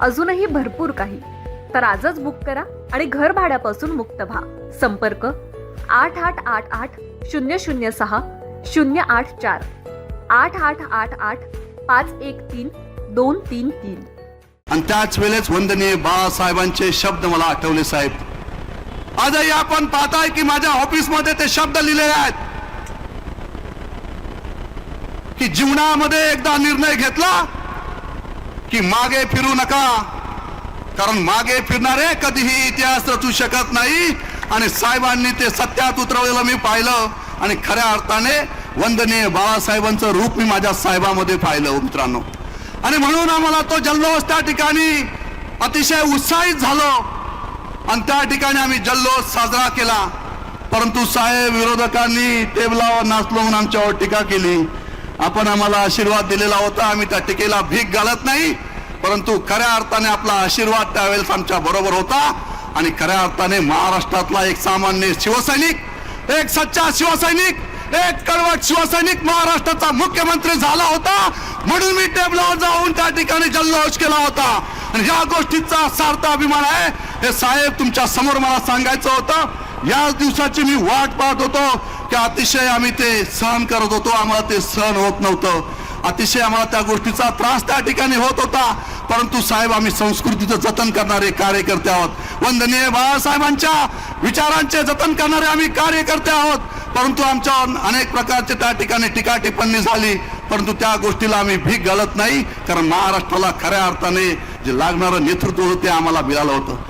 अजूनही भरपूर काही. तर आजच बुक करा आणि घर भाड्यापासून मुक्त व्हा. संपर्क आठ आठ आठ आठ शून्य शून्य सहा शून्य आठ चार. आठ आठ आठ आठ पाच एक तीन दोन तीन तीन. आणि त्याच वेळेस वंदनीय बाळासाहेबांचे शब्द मला आठवले साहेब. आजही आपण पाहताय की माझ्या ऑफिसमध्ये ते शब्द लिहिलेले आहेत. की जीवनामध्ये एकदा निर्णय घेतला की मागे फिरू नका. कारण मागे फिरणारे कधीही इतिहास रचू शकत नाही. आणि साहेबांनी ते सत्यात उतरवलेलं मी पाहिलं. आणि खऱ्या अर्थाने वंदनीय बाळासाहेबांचं रूप मी माझ्या साहेबामध्ये पाहिलं मित्रांनो. आणि म्हणून आम्हाला तो जल्लोष त्या ठिकाणी अतिशय उत्साहित झालो. आणि त्या ठिकाणी आम्ही जल्लोष साजरा केला. परंतु साहेब विरोधकांनी टेबलावर नाचलो म्हणून आमच्यावर टीका केली. आपण आम्हाला आशीर्वाद दिलेला होता. आम्ही त्या टीकेला भीक घालत नाही परंतु खऱ्या अर्थाने आपला आशीर्वाद त्यावेळेस आमच्या बरोबर होता. आणि खऱ्या अर्थाने महाराष्ट्रातला एक सामान्य शिवसैनिक एक सच्चा शिवसैनिक एक कडवट शिवसैनिक महाराष्ट्राचा मुख्यमंत्री झाला होता. म्हणून मी टेबलावर जाऊन त्या ठिकाणी जल्लोष केला होता. आणि या गोष्टीचा सार्थ अभिमान आहे. हे साहेब तुमच्यासमोर मला सांगायचं होतं. याच दिवसाची मी वाट पाहत होतो. की अतिशय आम्ही ते सहन करत होतो. आम्हाला ते सहन होत नव्हतं. अतिशय आम्हाला त्या गोष्टीचा त्रास त्या ठिकाणी होत होता. परंतु साहेब आम्ही संस्कृतीचं जतन करणारे कार्यकर्ते आहोत. वंदनीय बाळासाहेबांच्या विचारांचे जतन करणारे आम्ही कार्यकर्ते आहोत. परंतु आमच्यावर अनेक प्रकारचे त्या ठिकाणी टीका टिप्पणी झाली. परंतु त्या गोष्टीला आम्ही भीक घालत नाही. कारण महाराष्ट्राला खऱ्या अर्थाने जे लागणारं नेतृत्व होतं ते आम्हाला मिळालं होतं.